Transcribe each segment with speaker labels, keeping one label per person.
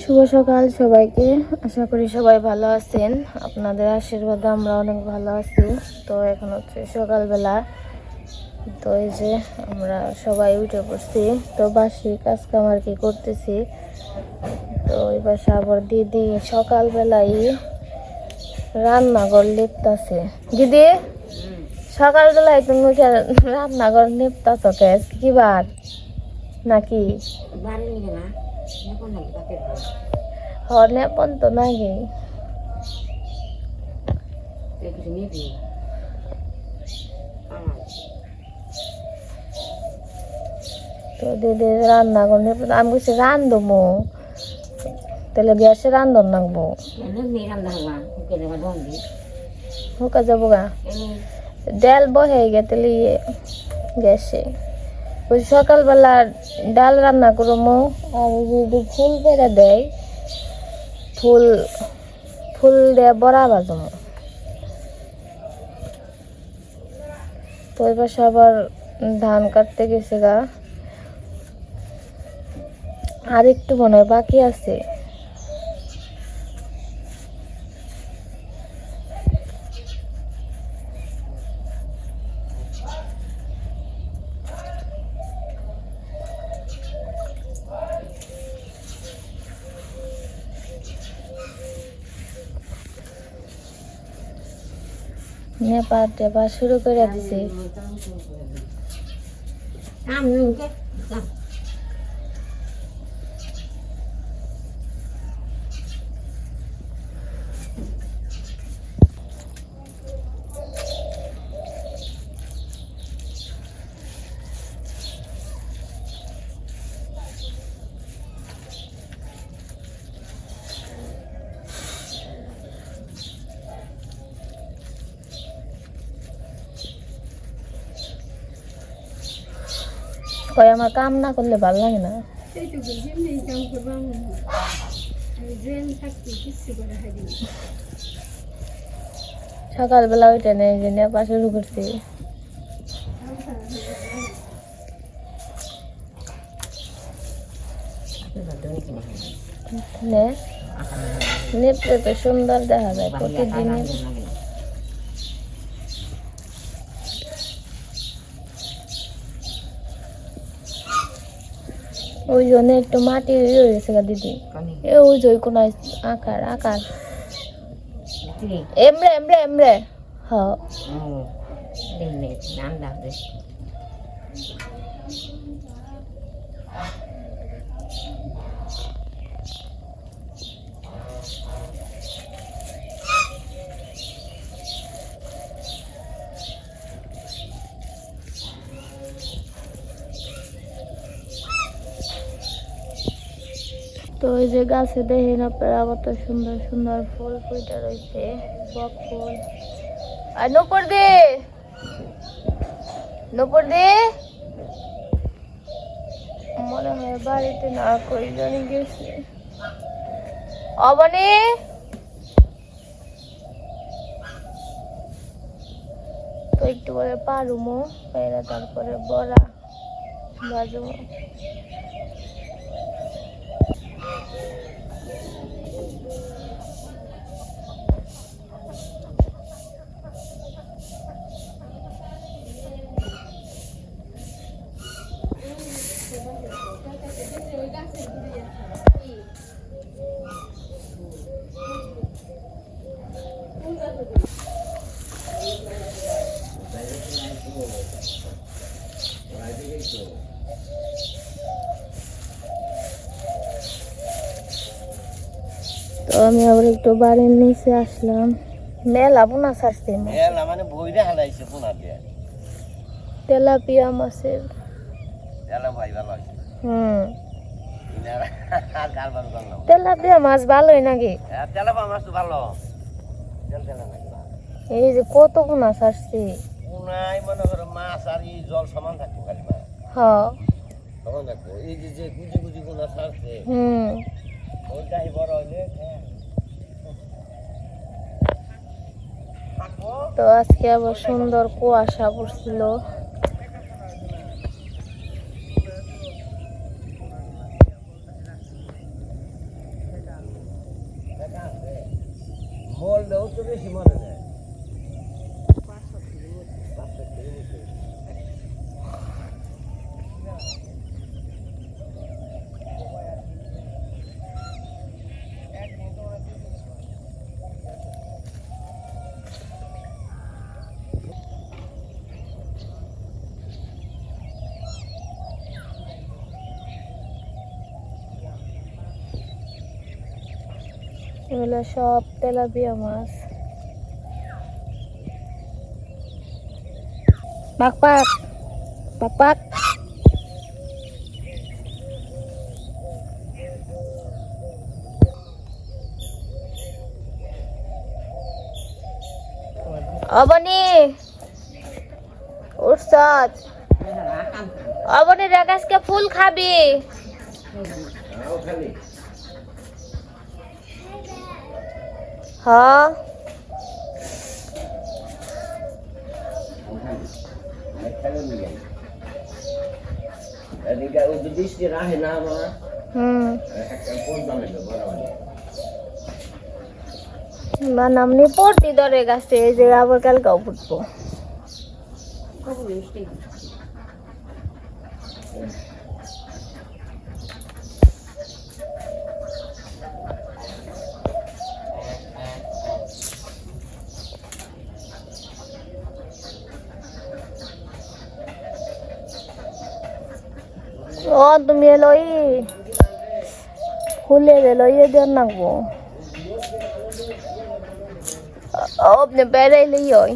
Speaker 1: শুভ সকাল সবাইকে। আশা করি সবাই ভালো আছেন। আপনাদের আশীর্বাদে আমরা অনেক ভালো আছি। তো এখন হচ্ছে সকালবেলা। তো এই যে আমরা সবাই উঠে পড়ছি। তো বাসি কাজ কাম আর কি করতেছি। তো পাশে আবার দিদি সকালবেলাই রান্নাঘর লিপতাছে। দিদি, সকালবেলায় তুমি রান্নাঘর লিপতাছ কি বার? নাকি?
Speaker 2: বাড়ি নিবে না এখন নাকি বাপের বউ
Speaker 1: হরনে পন তো নাকি
Speaker 2: তুই কিছু নিবি আমার
Speaker 1: তো দিদি রান্না করে আমি বলছি রান্ধবো তাহলে গ্যাসে রান্ধন নাকবো
Speaker 2: এনে মেয়ে রান্না হবা ওকে দেবা দম দি
Speaker 1: হুকা যাব গা
Speaker 2: এনে
Speaker 1: ডাল বহে গে তাহলে ইয়ে গ্যাসে ওই সকালবেলা ডাল রান্না করব, আর যদি ফুল বেড়ে দেয়, ফুল ফুল দিয়ে বড়া বাজবো তো পাশে আবার ধান কাটতে গেছে গা। আর একটু মনে হয় বাকি আছে। নেপার টেপা শুরু করে দিছে। কয় আমার কাম না করলে ভালো লাগে না। সকালবেলা ওইটা নেই যে নেপা শুরু করছি নে। নেপলে তো সুন্দর দেখা যায় প্রতিদিন ওই জন্য একটু মাটি ইয়ে হয়ে গেছে গা দিদি। এ ওই যে ওই কোন আকার। আকার এমরে এমরে এমরে। হ। তো ওই যে গাছে দেখেন আপনারা কত সুন্দর সুন্দর ফুল ফুটে রয়েছে, বক ফুল। আর নপুর দে! নপুর দে! মনে হয় বাড়িতে না কই জানি গেছে। অবনে! তো একটু পরে পারুমো তারপরে বড়া। বাজুমো তো আমি আবার একটু বাড়ির নিচে আসলাম। মেলা বোনা ছাড়ছে
Speaker 3: মেলা মানে বইরে হালাইছে পোনা দিয়ে।
Speaker 1: তেলাপিয়া মাছের।
Speaker 3: এলা ভাই ভালো
Speaker 1: হুম। তেলাপিয়া মাছ ভালোই নাকি?
Speaker 3: হ্যাঁ তেলাপা মাছ তো ভালো।
Speaker 1: এই যে কত বোনা ছাড়ছে?
Speaker 3: পোনাই মনে করো মাছ আর এই জল সমান থাকব খালি মাছ।
Speaker 1: হ।
Speaker 3: সমান থাকব এই যে যে গুজি গুজি পোনা ছাড়ছে।
Speaker 1: হুম।
Speaker 3: ওইটাই বড় হইলে
Speaker 1: তো আজকে আবার সুন্দর কুয়াশা পড়ছিল।
Speaker 3: Yeah.
Speaker 1: এগুলো সব তেলাপিয়া মাছ। পাক পাক পাক অবনি উঠছত অবনি রাগাসকে ফুল খাবি
Speaker 3: খালি
Speaker 1: হ্যাঁ
Speaker 3: এদিকে ওই যে বৃষ্টি রাহে না আমার
Speaker 1: হুম
Speaker 3: একটা কোন দামে বরাবর
Speaker 1: না নামনি পড়তি ধরে গাছে এই যে আবার কালকেও ফুটবো ও তুমি এলোই ফুলের এলোই দেন নাকবো আপনি বেড়াইলেই ওই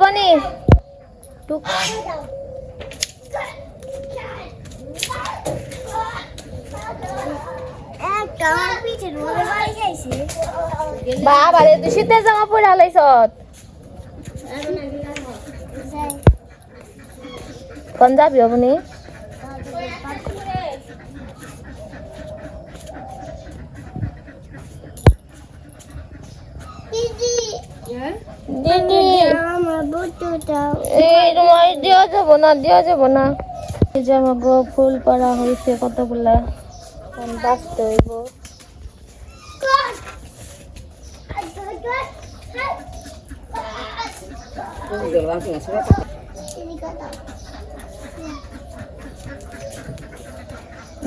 Speaker 1: বনি টুক বাবা রে তুই শীতের জামা পরে আলাইছ। কোন যাবি আপনি দিদি না ফুল পাড়া হয়েছে কতগুলা?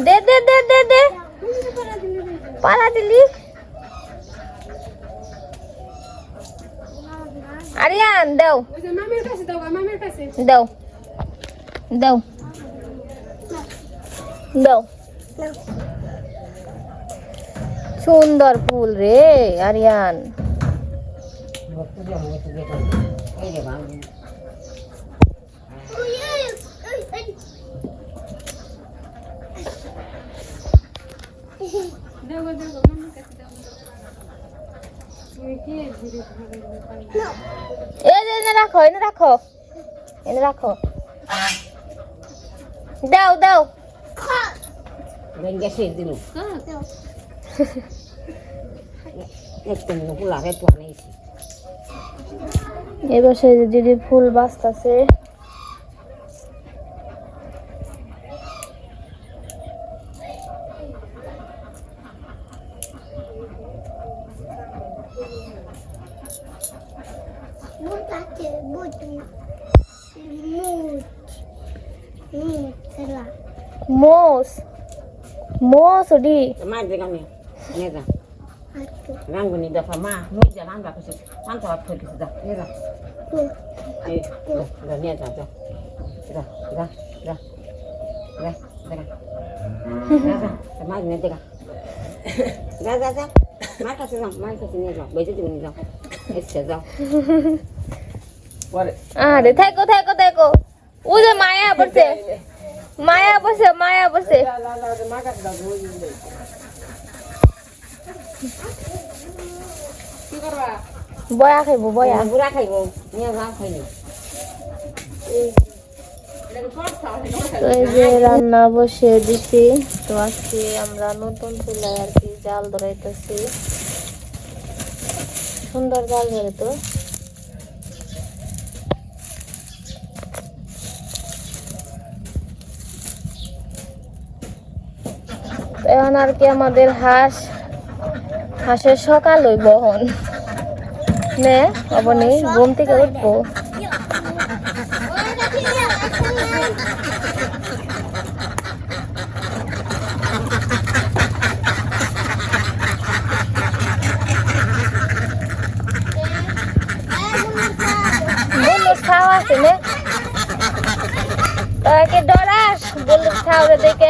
Speaker 1: দে দে দে দে দে। পাড়া দিলি। আরিয়ান দাও। দাও দাও। দাও। সুন্দর ফুল রে আরিয়ান।
Speaker 2: এই
Speaker 1: যে এনে রাখো এনে রাখো। এনে রাখো। দাও দাও।
Speaker 2: Venga, sí,
Speaker 1: এবার সে যদি ফুল বাঁচতেছে। মোস মোস ওডি
Speaker 2: মা দেখা নেই নেগা moja ranga kasi anta watu kisi da nera eh da da nera da da da da da da যা যা তা মাছ নিয়ে দেখা যা যা যা মার কাছে যাও মার কাছে নিয়ে যাও বেঁচে তুমি যাও এসছে যাও
Speaker 1: আরে থাকো থাকো থাকো। ও যে মায়া পড়ছে। মায়া পড়ছে মায়া পড়ছে। বয়া খাইবো বয়া।
Speaker 2: বুড়া খাইব নিয়ে খাইনি
Speaker 1: তো এই যে রান্না বসিয়ে দিছি তো আজকে আমরা নতুন চুলায় আর কি জাল ধরাইতেছি। সুন্দর জাল ধরে তো। এখন আর কি আমাদের হাঁস হাঁসের সকাল ওই বহন। নে অবনি ঘুম থেকে উঠবো বলুস খাওয়া আছে নে তাকে ডরাস বলুস খাও রে দেখে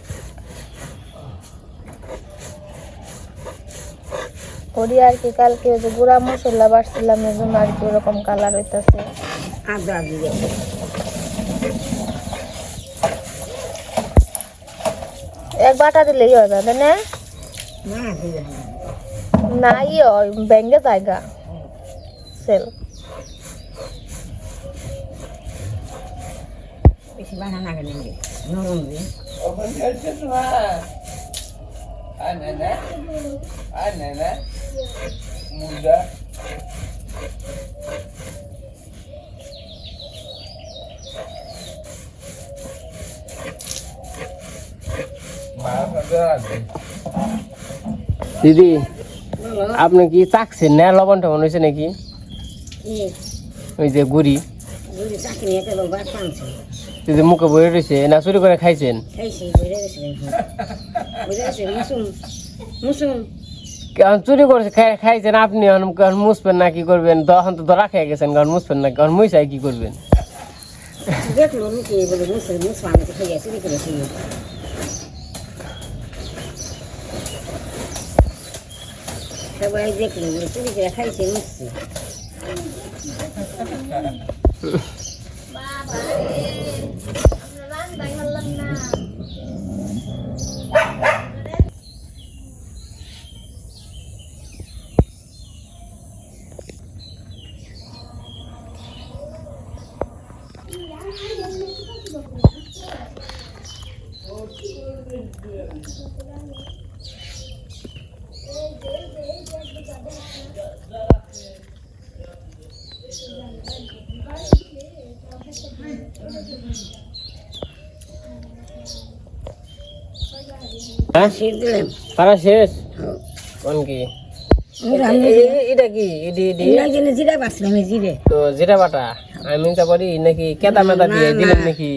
Speaker 1: করি আর কি কালকে যে গুঁড়া মশলা বাড়ছিলাম এই জন্য আর কি ওরকম কালার হইতেছে।
Speaker 2: আদা দিয়ে।
Speaker 1: এক বাটা দিলেই হবে তাই না?
Speaker 2: না
Speaker 1: না। ইয়ে হয় ব্যাঙ্গে জায়গা। সেল।
Speaker 2: বেশি বানানা গেলে নরম দিয়ে
Speaker 3: ওখান না আয়। না না আয় না না
Speaker 4: দিদি আপনি কি চাকছেন না? লবণ টবণ হয়েছে নাকি? ওই যে গুড়ি।
Speaker 2: যদি
Speaker 4: মুখে বয়ে রয়েছে না চুরি করে খাইছেন? কারণ চুরি করেছে খাই- খাইছেন আপনি এখন এখন মুছবেন না কি করবেন? তখন তো ধরা খেয়ে গেছেন কারণ মুছবেন না কারণ মুছাই কি করবেন?
Speaker 2: দেখল মুখে বলে মুসুম আমি খাইয়া চুরি করে সবাই দেখল চুরি করে খাইছে মুসছে
Speaker 4: হ্যাঁ? শেষ কোন কি? এটা
Speaker 2: জিরে
Speaker 4: তো জিরা বাটা? আমি নাকি কেদা মেদা দিয়ে
Speaker 2: না,
Speaker 4: দিলেন
Speaker 2: না।
Speaker 4: নাকি?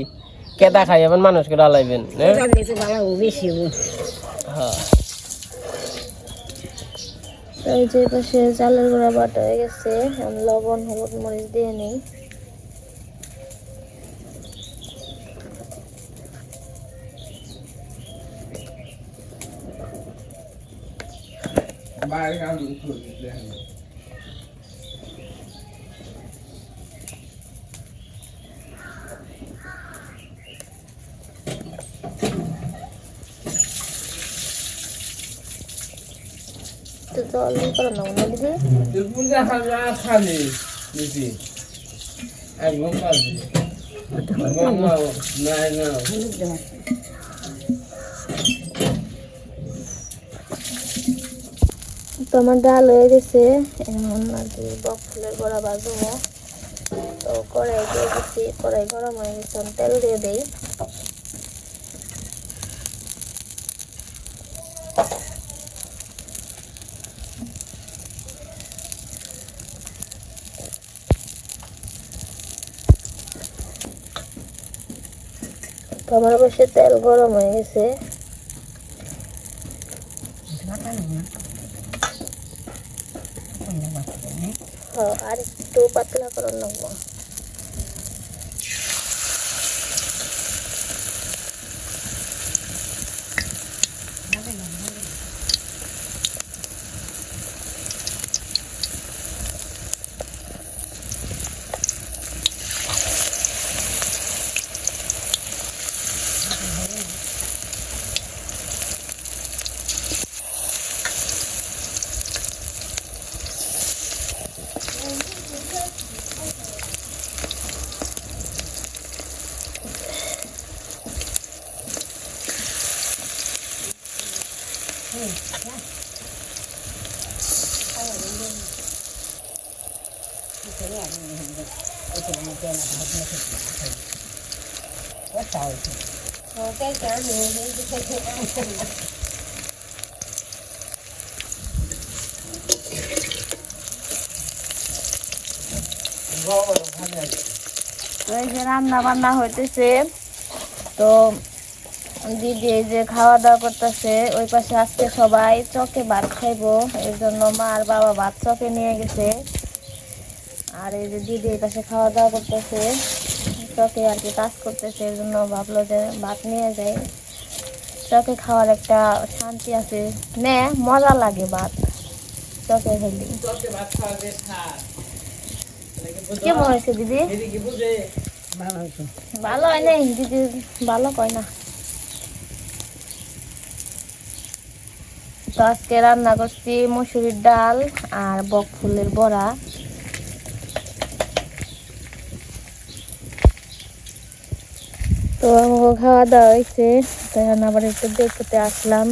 Speaker 4: কেদা খাইবেন মানুষকে ডালাইবেন হ্যাঁ?
Speaker 2: বেশি
Speaker 4: হ্যাঁ।
Speaker 1: এই যে পাশে চালের গুঁড়া বাটা হয়ে গেছে। লবণ হলুদ মরিচ দিয়ে নিই।
Speaker 3: বাইরে কাম করতে
Speaker 1: তো জল করে না দিদি?
Speaker 3: তেলপুর দেখা যায় খালি দিদি একদম খালি। নাই না
Speaker 1: তো আমার ডাল হয়ে গেছে। এখন আর কি বক ফুলের গোড়া বাজবো তো কড়াই দিয়ে দিচ্ছি। কড়াই গরম হয়ে গেছে তেল দিয়ে দিই। আমার অবশ্যই তেল গরম হয়ে গেছে। Ano ba ito? Oo, ari, tupat lang karoon lang mo. হ্যাঁ, আর একটু পাতলা করে নেব তো এই যে রান্না বান্না হইতেছে তো দিদি এই যে খাওয়া দাওয়া করতেছে ওই পাশে আজকে সবাই চকে ভাত খাইবো এর জন্য মা আর বাবা ভাত চকে নিয়ে গেছে। আর এই যে দিদি এই পাশে খাওয়া দাওয়া করতেছে চকে আর কি কাজ করতেছে এই জন্য ভাবলো যে ভাত নিয়ে যাই। চকে খাওয়ার একটা শান্তি আছে। নে মজা লাগে ভাত। চকে খেলি। কেমন হয়েছে দিদি? ভালো হয় নাই? দিদি ভালো কয় না। তো আজকে রান্না করছি মসুরির ডাল আর বক ফুলের বড়া। তো আমাকে খাওয়া দাওয়া হয়েছে। তো এখন আবার একটু দেখতে আসলাম।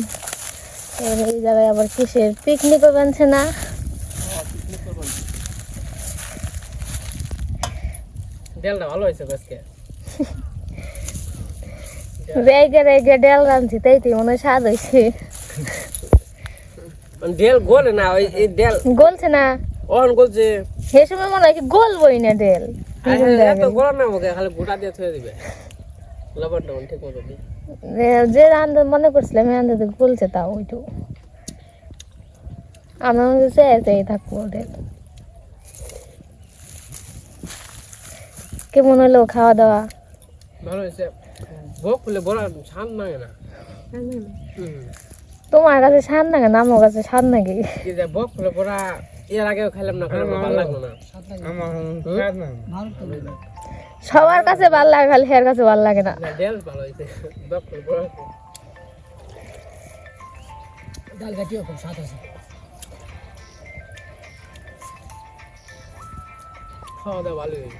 Speaker 1: এই জায়গায় আবার কিসের পিকনিকও বানছে না।
Speaker 4: তেলটা ভালো হয়েছে আজকে?
Speaker 1: রেগে রেগে ডেল রাঁধছি তাই তো মনে স্বাদ হয়েছে।
Speaker 4: ডেল গোলে না ওই ডেল
Speaker 1: গলছে না।
Speaker 4: অন গলছে।
Speaker 1: সে সময় মনে হয় কি গলবই না ডেল
Speaker 4: এত গরম না আমাকে খালি গোটা দিয়ে থয়ে দিবে।
Speaker 1: যে- যে মনে করছিলাম রান্ধতে গলছে তাও ওইটু। আমার মধ্যে চেয়ে চেয়ে থাকব ডেল কেমন হলো খাওয়া দাওয়া?
Speaker 4: ভালো হয়েছে। বক ফুলে বড় ছান লাগে না।
Speaker 1: তোমার কাছে সার না কেন আমার কাছে সার নাকি?
Speaker 4: কি বক ফুলে বড়া এর আগেও খাইলাম না খাইলাম না, ভালো লাগল না
Speaker 1: সবার কাছে ভালো লাগে খালি হের কাছে ভালো লাগে না।
Speaker 4: না, ডেল ভালো হয়েছে বক ফুলে বড়া ডাল গাটিও খুব স্বাদ আছে খাওয়া দাওয়া ভালো হয়েছে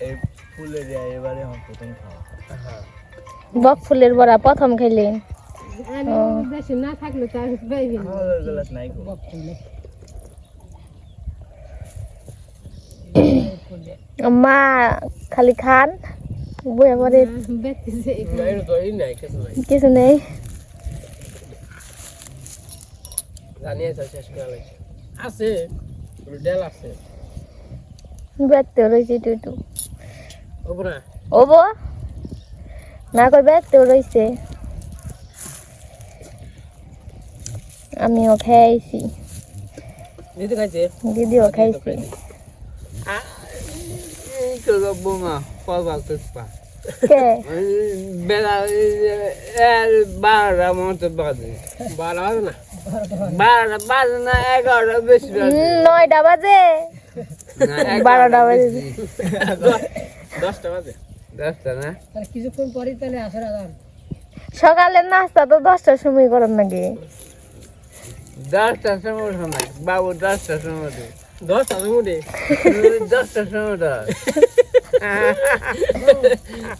Speaker 3: এই ফুলে দেয় এবারে আমার প্রথম খাওয়া
Speaker 4: হ্যাঁ
Speaker 1: বক ফুলের বড়া প্রথম খাইলেন
Speaker 3: খাওয়ার গ্লাস নাই গো
Speaker 1: মা খালি খান। বইয়া পরে
Speaker 4: কিছু নাই। আছে
Speaker 1: রয়েছে ওবো না? কই ব্যক্তি রয়েছে আমিও খাইছি
Speaker 4: দিদি খাইছে?
Speaker 1: দিদিও খাইছি।
Speaker 3: এই তো বোমা পাবা কুসপা
Speaker 1: কে
Speaker 3: বেলা বারোটা মতো বাজে
Speaker 4: বারো না
Speaker 3: বারোটা বাজে না এগারোটা বেশি
Speaker 1: নয়টা বাজে। বারোটা বাজে।
Speaker 4: দশটা বাজে।
Speaker 3: দশটা না?
Speaker 1: সকালের নাস্তা তো দশটার সময় করেন নাকি?
Speaker 3: দশটার সময় সময় বাবু দশটার সময় দে।
Speaker 4: দশটা মোটে
Speaker 3: দশটার সময় তো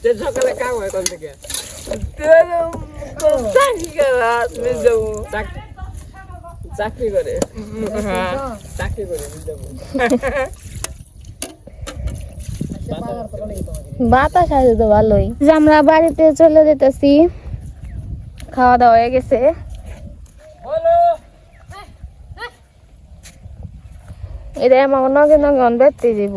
Speaker 4: সে সকালে কাম হয় কোন থেকে
Speaker 3: চাকরি করা
Speaker 4: চাকরি করে
Speaker 1: বাতাস আছে তো ভালোই। যে আমরা বাড়িতে চলে যেতেছি খাওয়া দাওয়া হয়ে গেছে। এটা আমার নগে নগে অন বেড়তে যাব